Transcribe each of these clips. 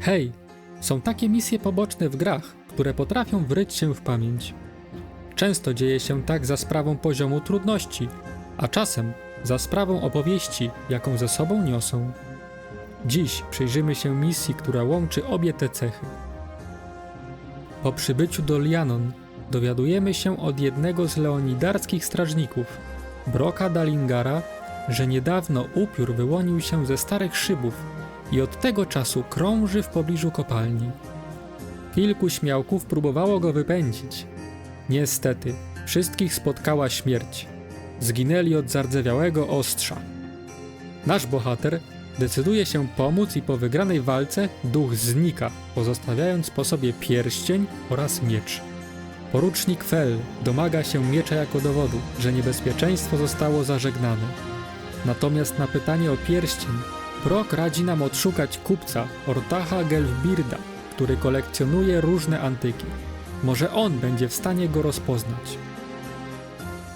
Hej, są takie misje poboczne w grach, które potrafią wryć się w pamięć. Często dzieje się tak za sprawą poziomu trudności, a czasem za sprawą opowieści, jaką ze sobą niosą. Dziś przyjrzymy się misji, która łączy obie te cechy. Po przybyciu do Lianon dowiadujemy się od jednego z leonidarskich strażników, Broka Dalingara, że niedawno upiór wyłonił się ze starych szybów i od tego czasu krąży w pobliżu kopalni. Kilku śmiałków próbowało go wypędzić. Niestety, wszystkich spotkała śmierć. Zginęli od zardzewiałego ostrza. Nasz bohater decyduje się pomóc i po wygranej walce duch znika, pozostawiając po sobie pierścień oraz miecz. Porucznik Fell domaga się miecza jako dowodu, że niebezpieczeństwo zostało zażegnane. Natomiast na pytanie o pierścień, Brok radzi nam odszukać kupca Ortacha Gelfbirda, który kolekcjonuje różne antyki. Może on będzie w stanie go rozpoznać.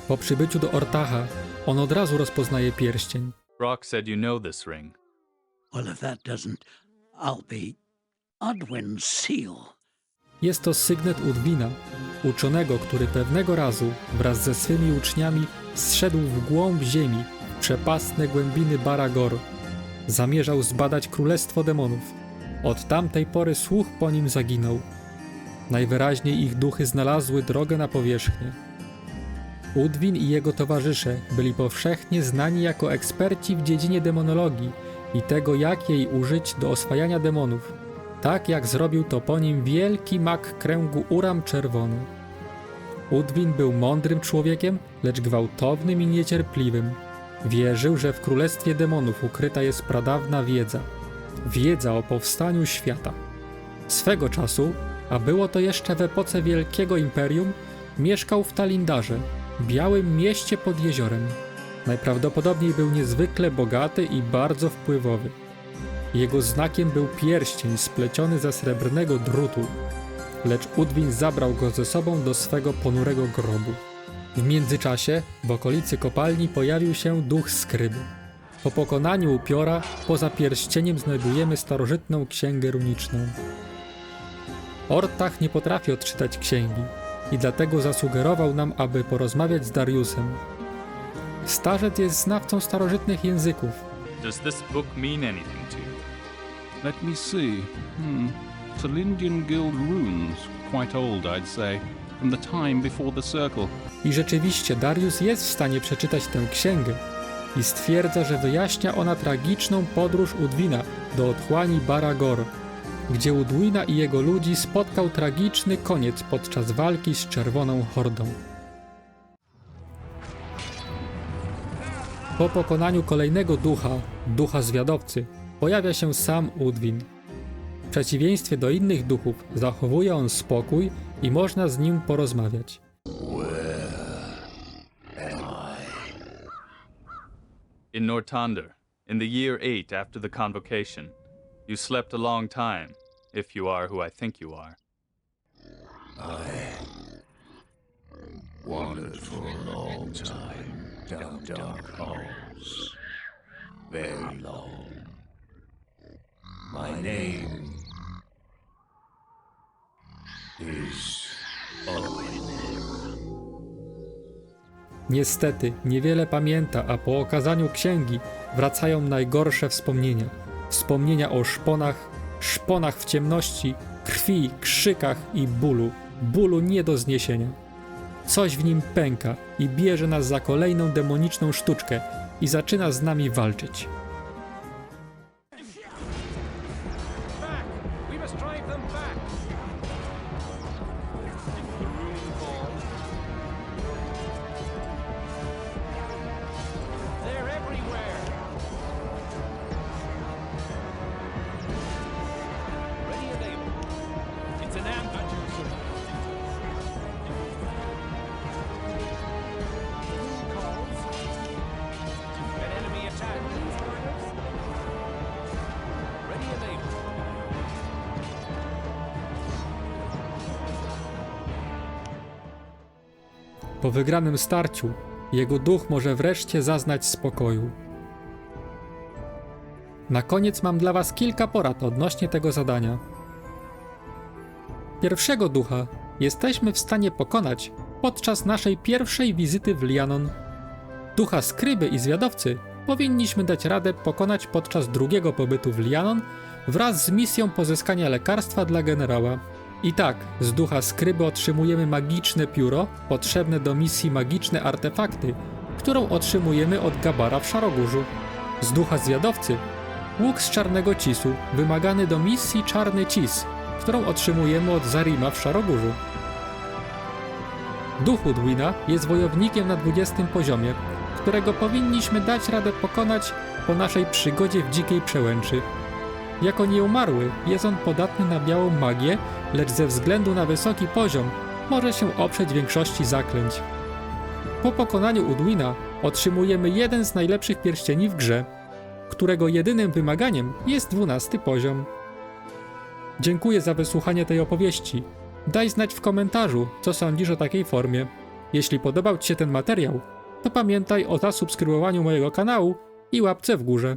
Po przybyciu do Ortacha, on od razu rozpoznaje pierścień. Brock said you know this ring. Well, if that doesn't, I'll be Udwin's seal. Jest to sygnet Udwina, uczonego, który pewnego razu wraz ze swymi uczniami zszedł w głąb ziemi, w przepastne głębiny Baragor. Zamierzał zbadać królestwo demonów. Od tamtej pory słuch po nim zaginął. Najwyraźniej ich duchy znalazły drogę na powierzchnię. Udwin i jego towarzysze byli powszechnie znani jako eksperci w dziedzinie demonologii i tego, jak jej użyć do oswajania demonów tak jak zrobił to po nim wielki mak kręgu Uram Czerwony. Udwin był mądrym człowiekiem, lecz gwałtownym i niecierpliwym. Wierzył, że w królestwie demonów ukryta jest pradawna wiedza. Wiedza o powstaniu świata. Swego czasu, a było to jeszcze w epoce Wielkiego Imperium, mieszkał w Talindarze, białym mieście pod jeziorem. Najprawdopodobniej był niezwykle bogaty i bardzo wpływowy. Jego znakiem był pierścień spleciony ze srebrnego drutu, lecz Udwin zabrał go ze sobą do swego ponurego grobu. W międzyczasie w okolicy kopalni pojawił się duch skryby. Po pokonaniu upiora, poza pierścieniem znajdujemy starożytną księgę runiczną. Ortach nie potrafi odczytać księgi i dlatego zasugerował nam, aby porozmawiać z Dariusem. Starzec jest znawcą starożytnych języków, Does this book mean anything to you? Let me see. Hmm. Celindian Guild runes. Quite old, I'd say. I rzeczywiście Darius jest w stanie przeczytać tę księgę i stwierdza, że wyjaśnia ona tragiczną podróż Udwina do otchłani Baragor, gdzie Udwina i jego ludzi spotkał tragiczny koniec podczas walki z Czerwoną Hordą. Po pokonaniu kolejnego ducha, ducha zwiadowcy, pojawia się sam Udwin. W przeciwieństwie do innych duchów zachowuje on spokój i można z nim porozmawiać. In Nortander, in the year eight after the convocation, you slept a long time, if you are who I think you are. I wandered for a long time down dark halls. Very long. My name is Niestety, niewiele pamięta, a po okazaniu księgi wracają najgorsze wspomnienia. Wspomnienia o szponach, szponach w ciemności, krwi, krzykach i bólu. Bólu nie do zniesienia. Coś w nim pęka i bierze nas za kolejną demoniczną sztuczkę i zaczyna z nami walczyć. Po wygranym starciu, jego duch może wreszcie zaznać spokoju. Na koniec mam dla Was kilka porad odnośnie tego zadania. Pierwszego ducha jesteśmy w stanie pokonać podczas naszej pierwszej wizyty w Lianon. Ducha skryby i zwiadowcy powinniśmy dać radę pokonać podczas drugiego pobytu w Lianon wraz z misją pozyskania lekarstwa dla generała. I tak, z ducha skryby otrzymujemy magiczne pióro, potrzebne do misji magiczne artefakty, którą otrzymujemy od Gabara w Szarogórzu. Z ducha zwiadowcy łuk z czarnego cisu, wymagany do misji Czarny Cis, którą otrzymujemy od Zarima w Szarogórzu. Duch Udwina jest wojownikiem na 20 poziomie, którego powinniśmy dać radę pokonać po naszej przygodzie w dzikiej przełęczy. Jako nieumarły jest on podatny na białą magię, lecz ze względu na wysoki poziom może się oprzeć większości zaklęć. Po pokonaniu Udwina otrzymujemy jeden z najlepszych pierścieni w grze, którego jedynym wymaganiem jest 12 poziom. Dziękuję za wysłuchanie tej opowieści. Daj znać w komentarzu, co sądzisz o takiej formie. Jeśli podobał Ci się ten materiał, to pamiętaj o zasubskrybowaniu mojego kanału i łapce w górze.